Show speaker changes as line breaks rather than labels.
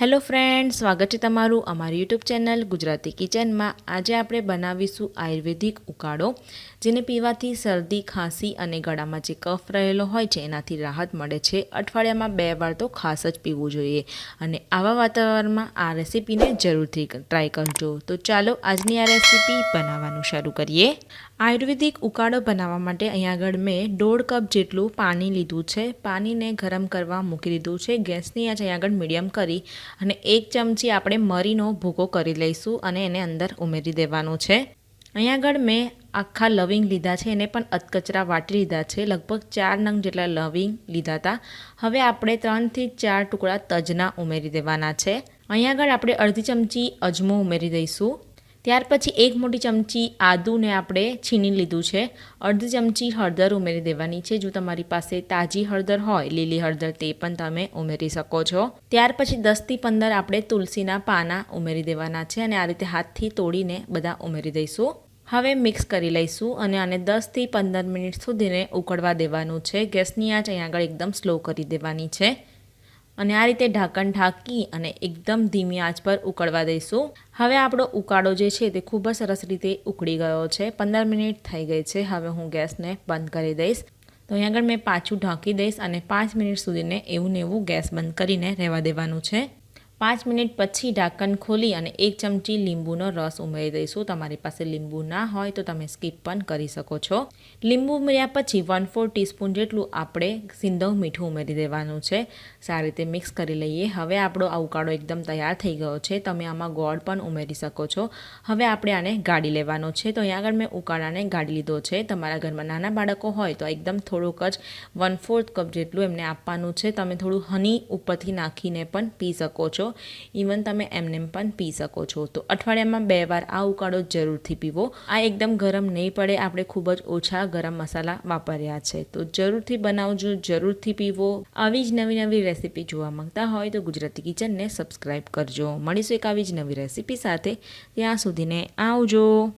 Hello friend સ્વાગત છે તમારું અમારી યુટ્યુબ ચેનલ ગુજરાતી કિચનમાં. આજે આપણે બનાવીશું આયુર્વેદિક ઉકાળો. જેને પીવાથી શરદી, ખાંસી અને ગળામાં જે કફ રહેલો હોય છે, એનાથી રાહત મળે છે. અઠવાડિયામાં બે વાર તો ખાસ જ પીવું જોઈએ. અને આવા વાતાવરણમાં આ રેસીપીને જરૂરથી ટ્રાય કરજો. તો ચાલો, આજની આ રેસીપી બનાવવાનું શરૂ કરીએ. આયુર્વેદિક ઉકાળો બનાવવા માટે અહીંયા આગળ મેં દોઢ કપ જેટલું પાણી લીધું છે. પાણીને ગરમ કરવા મૂકી દીધું છે. ગેસની આંચ અહીંયા આગળ મીડિયમ કરી અને એક ચમચી આપણે મરીનો ભૂકો કરી લઈશું અને એને અંદર ઉમેરી દેવાનું છે. અહીંયા આગળ મેં આખા લવિંગ લીધા છે, એને પણ અધકચરા વાટી લીધા છે. લગભગ ચાર નંગ જેટલા લવિંગ લીધા હતા. હવે આપણે ત્રણથી ચાર ટુકડા તજના ઉમેરી દેવાના છે. અહીંયા આગળ આપણે અડધી ચમચી અજમો ઉમેરી દઈશું. ત્યાર પછી એક મોટી ચમચી આદુને આપણે છીની લીધું છે. અડધી ચમચી હળદર ઉમેરી દેવાની છે. જો તમારી પાસે તાજી હળદર હોય, લીલી હળદર, તે પણ તમે ઉમેરી શકો છો. ત્યાર પછી દસથી પંદર આપણે તુલસીના પાના ઉમેરી દેવાના છે અને આ રીતે હાથથી તોડીને બધા ઉમેરી દઈશું. હવે મિક્સ કરી લઈશું અને આને દસથી પંદર મિનિટ સુધીને ઉકળવા દેવાનું છે. ગેસની આંચ અહીં આગળ એકદમ સ્લો કરી દેવાની છે. અને આ રીતે ઢાંકણ ઢાંકી અને એકદમ ધીમી આંચ પર ઉકળવા દઈશું. હવે આપણો ઉકાળો જે છે તે ખૂબ જ સરસ રીતે ઉકળી ગયો છે. પંદર મિનિટ થઈ ગઈ છે. હવે હું ગેસને બંધ કરી દઈશ. તો અહીં આગળ મેં પાછું ઢાંકી દઈશ અને પાંચ મિનિટ સુધીને એવું ને એવું ગેસ બંધ કરીને રહેવા દેવાનું છે. પાંચ મિનિટ પછી ઢાંકણ ખોલી અને એક ચમચી લીંબુનો રસ ઉમેરી દઈશું. તમારી પાસે લીંબુ ના હોય તો તમે સ્કીપ પણ કરી શકો છો. લીંબુ ઉમેર્યા પછી વન ફોર ટીસ્પૂન જેટલું આપણે સિંધવ મીઠું ઉમેરી દેવાનું છે. સારી રીતે મિક્સ કરી લઈએ. હવે આપણો આ ઉકાળો એકદમ તૈયાર થઈ ગયો છે. તમે આમાં ગોળ પણ ઉમેરી શકો છો. હવે આપણે આને ગાળી લેવાનો છે. તો અહીંયા આગળ મેં ઉકાળાને ગાળી લીધો છે. તમારા ઘરમાં નાના બાળકો હોય તો એકદમ થોડુંક જ વન ફોર્થ કપ જેટલું એમને આપવાનું છે. તમે થોડું હની ઉપરથી નાખીને પણ પી શકો છો ઇવન તમે એમને પણ પી શકો છો. તો અઠવાડિયામાં બે વાર આ ઉકાળો જરૂરથી પીવો. આ એકદમ ગરમ નહીં પડે. આપણે ખૂબ જ ઓછા ગરમ મસાલા વાપર્યા છે. તો જરૂરથી બનાવજો, જરૂરથી પીવો. આવી જ નવી નવી રેસીપી જોવા માંગતા હોય તો ગુજરાતી કિચનને સબસ્ક્રાઈબ કરજો. મળીશું એક આવી જ નવી રેસીપી સાથે. ત્યાં સુધીને આવજો.